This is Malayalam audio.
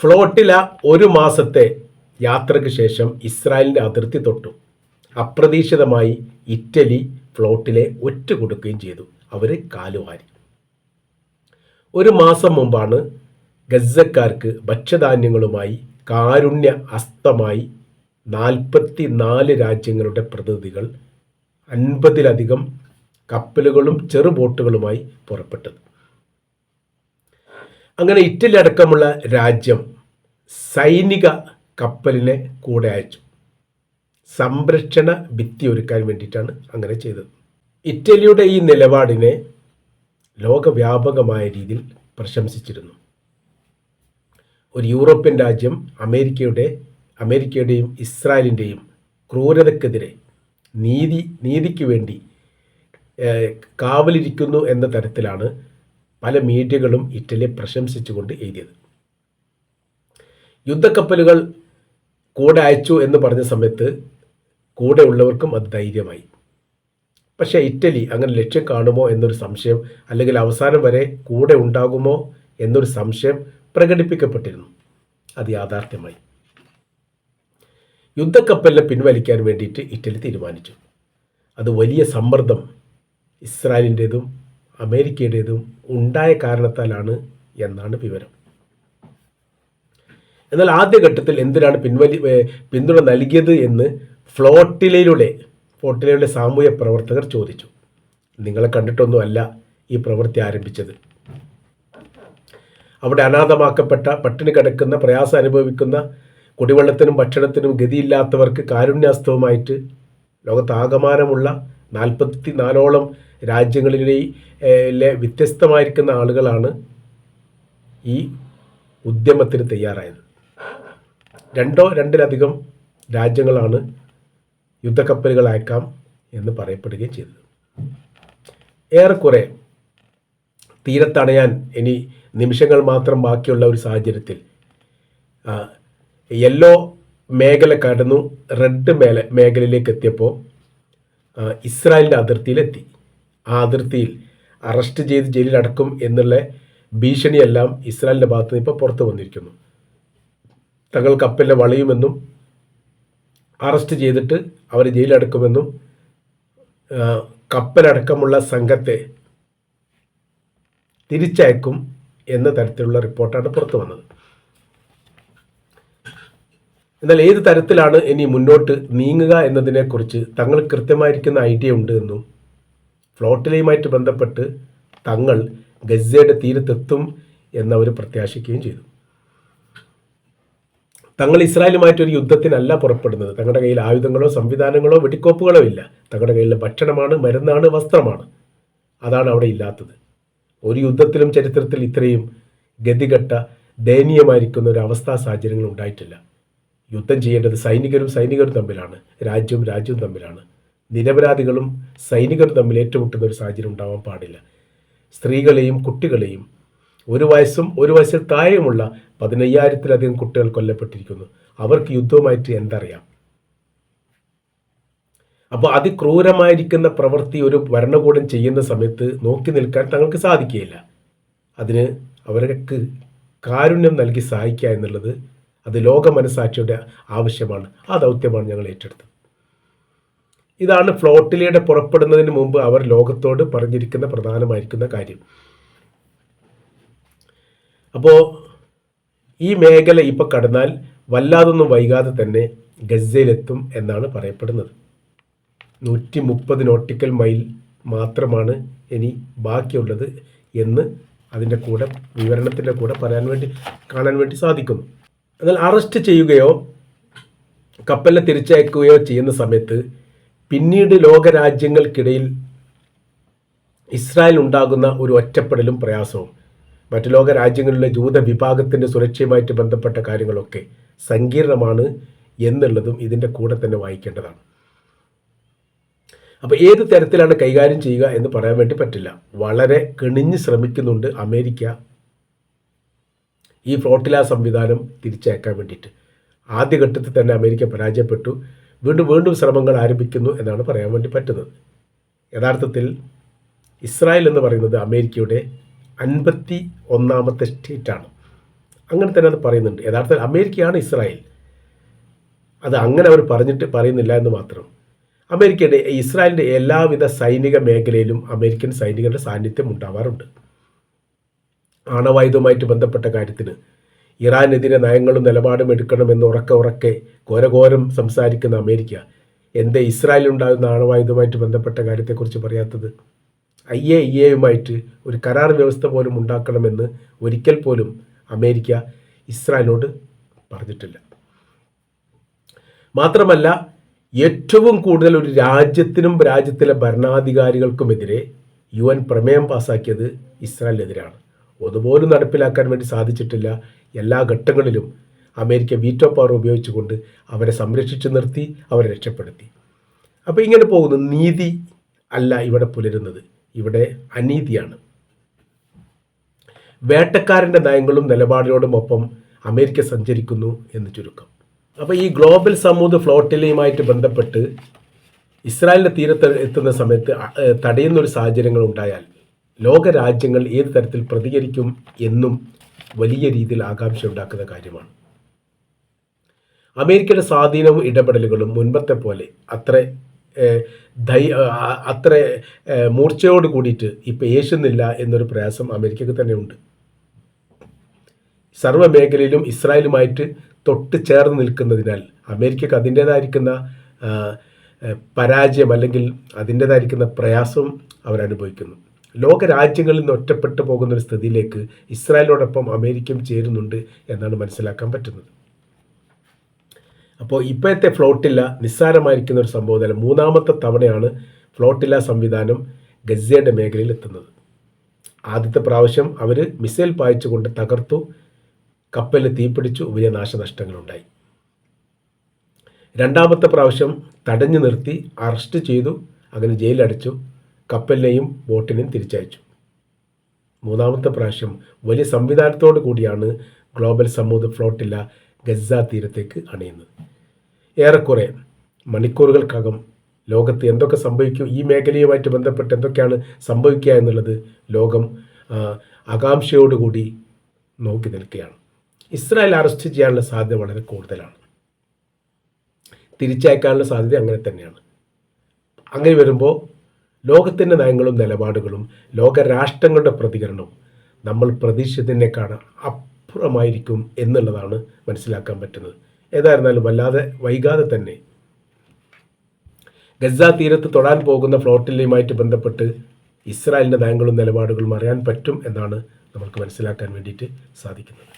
ഫ്ലോട്ടില ഒരു മാസത്തെ യാത്രയ്ക്ക് ശേഷം ഇസ്രായേലിന്റെ അതിർത്തി തൊട്ടു. അപ്രതീക്ഷിതമായി ഇറ്റലി ഫ്ലോട്ടിലെ ഒറ്റ കൊടുക്കുകയും ചെയ്തു. അവർ കാലുവാരി. ഒരു മാസം മുമ്പാണ് ഗസക്കാർക്ക് ഭക്ഷ്യധാന്യങ്ങളുമായി കാരുണ്യ അസ്തമായി നാൽപ്പത്തി നാല് രാജ്യങ്ങളുടെ പ്രതിനിധികൾ അൻപതിലധികം കപ്പലുകളും ചെറുബോട്ടുകളുമായി പുറപ്പെട്ടത്. അങ്ങനെ ഇറ്റലി അടക്കമുള്ള രാജ്യം സൈനിക കപ്പലിനെ കൂടെ അയച്ചു. സംരക്ഷണ ഭിത്തി ഒരുക്കാൻ വേണ്ടിയിട്ടാണ് അങ്ങനെ ചെയ്തത്. ഇറ്റലിയുടെ ഈ നിലപാടിനെ ലോകവ്യാപകമായ രീതിയിൽ പ്രശംസിച്ചിരുന്നു. ഒരു യൂറോപ്യൻ രാജ്യം അമേരിക്കയുടെ അമേരിക്കയുടെയും ഇസ്രായേലിന്റെയും ക്രൂരതക്കെതിരെ നീതി നീതിക്ക് വേണ്ടി കാവലിരിക്കുന്നു എന്ന തരത്തിലാണ് പല മീഡിയകളും ഇറ്റലിയെ പ്രശംസിച്ചുകൊണ്ട് എഴുതിയത്. യുദ്ധക്കപ്പലുകൾ കൂടെ അയച്ചു എന്ന് പറഞ്ഞ സമയത്ത് കൂടെ ഉള്ളവർക്കും അത് ധൈര്യമായി. പക്ഷേ ഇറ്റലി അങ്ങനെ ലക്ഷ്യം കാണുമോ എന്നൊരു സംശയം അല്ലെങ്കിൽ അവസാനം വരെ കൂടെ ഉണ്ടാകുമോ എന്നൊരു സംശയം പ്രകടിപ്പിക്കപ്പെട്ടിരുന്നു. അത് യാഥാർത്ഥ്യമായി. യുദ്ധക്കപ്പലിനെ പിൻവലിക്കാൻ വേണ്ടിയിട്ട് ഇറ്റലി തീരുമാനിച്ചു. അത് വലിയ സമ്മർദ്ദം ഇസ്രായേലിന്റേതും അമേരിക്കയുടേതും ഉണ്ടായ കാരണത്താലാണ് എന്നാണ് വിവരം. എന്നാൽ ആദ്യഘട്ടത്തിൽ എന്തിനാണ് പിൻവലി പിന്തുണ നൽകിയത് എന്ന് ഫ്ലോട്ടിലയിലൂടെ ഫ്ലോട്ടിലയുടെ സാമൂഹ്യ പ്രവർത്തകർ ചോദിച്ചു. നിങ്ങളെ കണ്ടിട്ടൊന്നുമല്ല ഈ പ്രവൃത്തി ആരംഭിച്ചത്. അവിടെ അനാഥമാക്കപ്പെട്ട പട്ടിണി കിടക്കുന്ന പ്രയാസം അനുഭവിക്കുന്ന കുടിവെള്ളത്തിനും ഭക്ഷണത്തിനും ഗതിയില്ലാത്തവർക്ക് കാരുണ്യാസ്തവുമായിട്ട് ലോകത്താകമാനമുള്ള നാൽപ്പത്തി നാലോളം രാജ്യങ്ങളിലെ വ്യത്യസ്തമായിരിക്കുന്ന ആളുകളാണ് ഈ ഉദ്യമത്തിന് തയ്യാറായത്. രണ്ടോ രണ്ടിലധികം രാജ്യങ്ങളാണ് യുദ്ധക്കപ്പലുകൾ അയക്കാം എന്ന് പറയപ്പെടുകയും ചെയ്തത്. ഏറെക്കുറെ തീരത്തണയാൻ ഇനി നിമിഷങ്ങൾ മാത്രം ബാക്കിയുള്ള ഒരു സാഹചര്യത്തിൽ യെല്ലോ മേഖല കടന്നു റെഡ് മേല മേഖലയിലേക്ക് എത്തിയപ്പോൾ ഇസ്രായേലിന്റെ അതിർത്തിയിലെത്തി. അതിർത്തിയിൽ അറസ്റ്റ് ചെയ്ത് ജയിലിലടക്കും എന്നുള്ള ഭീഷണിയെല്ലാം ഇസ്രായേലിന്റെ ഭാഗത്ത് നിന്ന് ഇപ്പോൾ പുറത്തു വന്നിരിക്കുന്നു. തങ്ങൾ കപ്പലിനെ വളയുമെന്നും അറസ്റ്റ് ചെയ്തിട്ട് അവരെ ജയിലടക്കുമെന്നും കപ്പലടക്കമുള്ള സംഘത്തെ തിരിച്ചയക്കും എന്ന തരത്തിലുള്ള റിപ്പോർട്ടാണ് പുറത്തു വന്നത്. എന്നാൽ ഏത് തരത്തിലാണ് ഇനി മുന്നോട്ട് നീങ്ങുക എന്നതിനെക്കുറിച്ച് തങ്ങൾ കൃത്യമായിരിക്കുന്ന ഐഡിയ ഉണ്ട് എന്നും ഫ്ലോട്ടിലയുമായിട്ട് ബന്ധപ്പെട്ട് തങ്ങൾ ഗസയുടെ തീരത്തെത്തും എന്നവർ പ്രത്യാശിക്കുകയും ചെയ്തു. തങ്ങൾ ഇസ്രായേലുമായിട്ടൊരു യുദ്ധത്തിനല്ല പുറപ്പെടുന്നത്. തങ്ങളുടെ കയ്യിൽ ആയുധങ്ങളോ സംവിധാനങ്ങളോ വെടിക്കോപ്പുകളോ ഇല്ല. തങ്ങളുടെ കയ്യിൽ ഭക്ഷണമാണ് മരുന്നാണ് വസ്ത്രമാണ്. അതാണ് അവിടെ ഇല്ലാത്തത്. ഒരു യുദ്ധത്തിലും ചരിത്രത്തിൽ ഇത്രയും ഗതികെട്ട ദയനീയമായിരിക്കുന്ന ഒരു അവസ്ഥാ സാഹചര്യങ്ങൾ ഉണ്ടായിട്ടില്ല. യുദ്ധം ചെയ്യേണ്ടത് സൈനികരും സൈനികരും തമ്മിലാണ്. രാജ്യവും രാജ്യവും തമ്മിലാണ്. നിരപരാധികളും സൈനികരും തമ്മിൽ ഏറ്റുമുട്ടുന്ന ഒരു സാഹചര്യം ഉണ്ടാവാൻ പാടില്ല. സ്ത്രീകളെയും കുട്ടികളെയും ഒരു വയസ്സും ഒരു വയസ്സിൽ താഴെയുമുള്ള പതിനയ്യായിരത്തിലധികം കുട്ടികൾ കൊല്ലപ്പെട്ടിരിക്കുന്നു. അവർക്ക് യുദ്ധവുമായിട്ട് എന്തറിയാം? അപ്പോൾ അതിക്രൂരമായിരിക്കുന്ന പ്രവൃത്തി ഒരു ഭരണകൂടം ചെയ്യുന്ന സമയത്ത് നോക്കി നിൽക്കാൻ തങ്ങൾക്ക് സാധിക്കുകയില്ല. അതിന് അവർക്ക് കാരുണ്യം നൽകി സഹായിക്കുക എന്നുള്ളത് അത് ലോക മനസാക്ഷിയുടെ ആവശ്യമാണ്. ആ ദൗത്യമാണ് ഞങ്ങൾ ഏറ്റെടുത്തത്. ഇതാണ് ഫ്ലോട്ടിലയുടെ പുറപ്പെടുന്നതിന് മുമ്പ് അവർ ലോകത്തോട് പറഞ്ഞിരിക്കുന്ന പ്രധാനമായിരിക്കുന്ന കാര്യം. അപ്പോൾ ഈ മേഖല ഇപ്പോൾ കടന്നാൽ വല്ലാതൊന്നും വൈകാതെ തന്നെ ഗസയിലെത്തും എന്നാണ് പറയപ്പെടുന്നത്. നൂറ്റി മുപ്പത് നോട്ടിക്കൽ മൈൽ മാത്രമാണ് ഇനി ബാക്കിയുള്ളത് എന്ന് അതിന്റെ കൂടെ വിവരണത്തിന്റെ കൂടെ പറയാൻ വേണ്ടി കാണാൻ വേണ്ടി സാധിക്കുന്നു. എന്നാൽ അറസ്റ്റ് ചെയ്യുകയോ കപ്പലിനെ തിരിച്ചയക്കുകയോ ചെയ്യുന്ന സമയത്ത് പിന്നീട് ലോകരാജ്യങ്ങൾക്കിടയിൽ ഇസ്രായേൽ ഉണ്ടാകുന്ന ഒരു ഒറ്റപ്പെടലും പ്രയാസവും മറ്റു ലോക രാജ്യങ്ങളിലെ ജൂത വിഭാഗത്തിന്റെ സുരക്ഷയുമായിട്ട് ബന്ധപ്പെട്ട കാര്യങ്ങളൊക്കെ സങ്കീർണമാണ് എന്നുള്ളതും ഇതിന്റെ കൂടെ തന്നെ വായിക്കേണ്ടതാണ്. അപ്പോൾ ഏത് തരത്തിലാണ് കൈകാര്യം ചെയ്യുക എന്ന് പറയാൻ വേണ്ടി പറ്റില്ല. വളരെ കെണിഞ്ഞ് ശ്രമിക്കുന്നുണ്ട് അമേരിക്ക. ഈ ഫ്ലോട്ടില സംവിധാനം തിരിച്ചയക്കാൻ വേണ്ടിയിട്ട്. ആദ്യഘട്ടത്തിൽ തന്നെ അമേരിക്ക പരാജയപ്പെട്ടു. വീണ്ടും വീണ്ടും ശ്രമങ്ങൾ ആരംഭിക്കുന്നു എന്നാണ് പറയാൻ വേണ്ടി പറ്റുന്നത്. യഥാർത്ഥത്തിൽ ഇസ്രായേൽ എന്ന് പറയുന്നത് അമേരിക്കയുടെ അൻപത്തി ഒന്നാമത്തെ സ്റ്റേറ്റാണ്. അങ്ങനെ തന്നെ അത് പറയുന്നുണ്ട്. യഥാർത്ഥത്തിൽ അമേരിക്കയാണ് ഇസ്രായേൽ. അത് അങ്ങനെ അവർ പറഞ്ഞിട്ട് പറയുന്നില്ല എന്ന് മാത്രം. അമേരിക്കയുടെ ഇസ്രായേലിന്റെ എല്ലാവിധ സൈനിക മേഖലയിലും അമേരിക്കൻ സൈനികരുടെ സാന്നിധ്യം ഉണ്ടാവാറുണ്ട്. ആണവായുധവുമായിട്ട് ബന്ധപ്പെട്ട കാര്യത്തിന് ഇറാനെതിരെ നയങ്ങളും നിലപാടും എടുക്കണമെന്ന് ഉറക്കെ ഉറക്കെ ഘോരഘോരം സംസാരിക്കുന്ന അമേരിക്ക. എന്തേ ഇസ്രായേലുണ്ടാകുന്ന ആണവായുധമായിട്ട് ബന്ധപ്പെട്ട കാര്യത്തെക്കുറിച്ച് പറയാത്തത്? ഐ എ ഇ എയുമായിട്ട് ഒരു കരാർ വ്യവസ്ഥ പോലും ഉണ്ടാക്കണമെന്ന് ഒരിക്കൽ പോലും അമേരിക്ക ഇസ്രായേലിനോട് പറഞ്ഞിട്ടില്ല. മാത്രമല്ല ഏറ്റവും കൂടുതൽ ഒരു രാജ്യത്തിനും രാജ്യത്തിലെ ഭരണാധികാരികൾക്കുമെതിരെ യു എൻ പ്രമേയം പാസാക്കിയത് ഇസ്രായേലിനെതിരാണ്. അതുപോലും നടപ്പിലാക്കാൻ വേണ്ടി സാധിച്ചിട്ടില്ല എല്ലാ ഘട്ടങ്ങളിലും അമേരിക്ക വീറ്റോ പവർ ഉപയോഗിച്ചുകൊണ്ട് അവരെ സംരക്ഷിച്ചു നിർത്തി അവരെ രക്ഷപ്പെടുത്തി. അപ്പോൾ ഇങ്ങനെ പോകുന്നു. നീതി അല്ല ഇവിടെ പുലരുന്നത്. ഇവിടെ അനീതിയാണ്. വേട്ടക്കാരന്റെ നയങ്ങളും നിലപാടിനോടും ഒപ്പം അമേരിക്ക സഞ്ചരിക്കുന്നു എന്ന് ചുരുക്കം. അപ്പോൾ ഈ ഗ്ലോബൽ സമൂഹ ഫ്ലോട്ടിലയുമായിട്ട് ബന്ധപ്പെട്ട് ഇസ്രായേലിന്റെ തീരത്ത് എത്തുന്ന സമയത്ത് തടയുന്ന ഒരു സാഹചര്യങ്ങൾ ഉണ്ടായാൽ ലോകരാജ്യങ്ങൾ ഏത് തരത്തിൽ പ്രതികരിക്കും എന്നും വലിയ രീതിയിൽ ആകാംക്ഷ ഉണ്ടാക്കുന്ന കാര്യമാണ്. അമേരിക്കയുടെ സ്വാധീനവും ഇടപെടലുകളും മുൻപത്തെ പോലെ അത്ര ധൈ അത്ര മൂർച്ചയോട് കൂടിയിട്ട് ഇപ്പോൾ യേശുന്നില്ല എന്നൊരു പ്രയാസം അമേരിക്കക്ക് തന്നെ ഉണ്ട്. സർവ മേഖലയിലും ഇസ്രായേലുമായിട്ട് തൊട്ട് ചേർന്ന് നിൽക്കുന്നതിനാൽ അമേരിക്കക്ക് അതിന്റേതായിരിക്കുന്ന പരാജയം അല്ലെങ്കിൽ അതിന്റേതായിരിക്കുന്ന പ്രയാസവും അവരനുഭവിക്കുന്നു. ലോക രാജ്യങ്ങളിൽ നിന്ന് ഒറ്റപ്പെട്ടു പോകുന്ന ഒരു സ്ഥിതിയിലേക്ക് ഇസ്രായേലോടൊപ്പം അമേരിക്കയും ചേരുന്നുണ്ട് എന്നാണ് മനസ്സിലാക്കാൻ പറ്റുന്നത്. അപ്പോൾ ഇപ്പോഴത്തെ ഫ്ലോട്ടില്ല നിസ്സാരമായിരിക്കുന്ന ഒരു സംഭവമല്ല മൂന്നാമത്തെ തവണയാണ് ഫ്ലോട്ടില്ല സംവിധാനം ഗസയുടെ മേഖലയിൽ എത്തുന്നത്. ആദ്യത്തെ പ്രാവശ്യം അവർ മിസൈൽ പായിച്ചുകൊണ്ട് തകർത്തു കപ്പലിൽ തീപിടിച്ചു വലിയ നാശനഷ്ടങ്ങളുണ്ടായി. രണ്ടാമത്തെ പ്രാവശ്യം തടഞ്ഞു നിർത്തി അറസ്റ്റ് ചെയ്തു അങ്ങനെ ജയിലടച്ചു കപ്പലിനെയും ബോട്ടിനെയും തിരിച്ചയച്ചു. മൂന്നാമത്തെ പ്രാവശ്യം വലിയ സംവിധാനത്തോടു കൂടിയാണ് ഗ്ലോബൽ സമൂഹ ഫ്ലോട്ടില്ല ഗസ തീരത്തേക്ക് അണിയുന്നത്. ഏറെക്കുറെ മണിക്കൂറുകൾക്കകം ലോകത്ത് എന്തൊക്കെ സംഭവിക്കും ഈ മേഖലയുമായിട്ട് ബന്ധപ്പെട്ട് എന്തൊക്കെയാണ് സംഭവിക്കുക എന്നുള്ളത് ലോകം ആകാംക്ഷയോടുകൂടി നോക്കി നിൽക്കുകയാണ്. ഇസ്രായേൽ അറസ്റ്റ് ചെയ്യാനുള്ള സാധ്യത വളരെ കൂടുതലാണ്. തിരിച്ചയക്കാനുള്ള സാധ്യത അങ്ങനെ തന്നെയാണ്. അങ്ങനെ വരുമ്പോൾ ലോകത്തിന്റെ നയങ്ങളും നിലപാടുകളും ലോക രാഷ്ട്രങ്ങളുടെ പ്രതികരണവും നമ്മൾ പ്രതീക്ഷിച്ചതിനേക്കാൾ അപ്പുറമായിരിക്കും എന്നുള്ളതാണ് മനസ്സിലാക്കാൻ പറ്റുന്നത്. ഏതായിരുന്നാലും വല്ലാതെ വൈകാതെ തന്നെ. ഗസ തീരത്ത് തൊടാൻ പോകുന്ന ഫ്ലോട്ടിലയുമായിട്ട് ബന്ധപ്പെട്ട് ഇസ്രായേലിന്റെ നയങ്ങളും നിലപാടുകളും അറിയാൻ പറ്റും എന്നാണ് നമുക്ക് മനസ്സിലാക്കാൻ വേണ്ടിയിട്ട് സാധിക്കുന്നത്.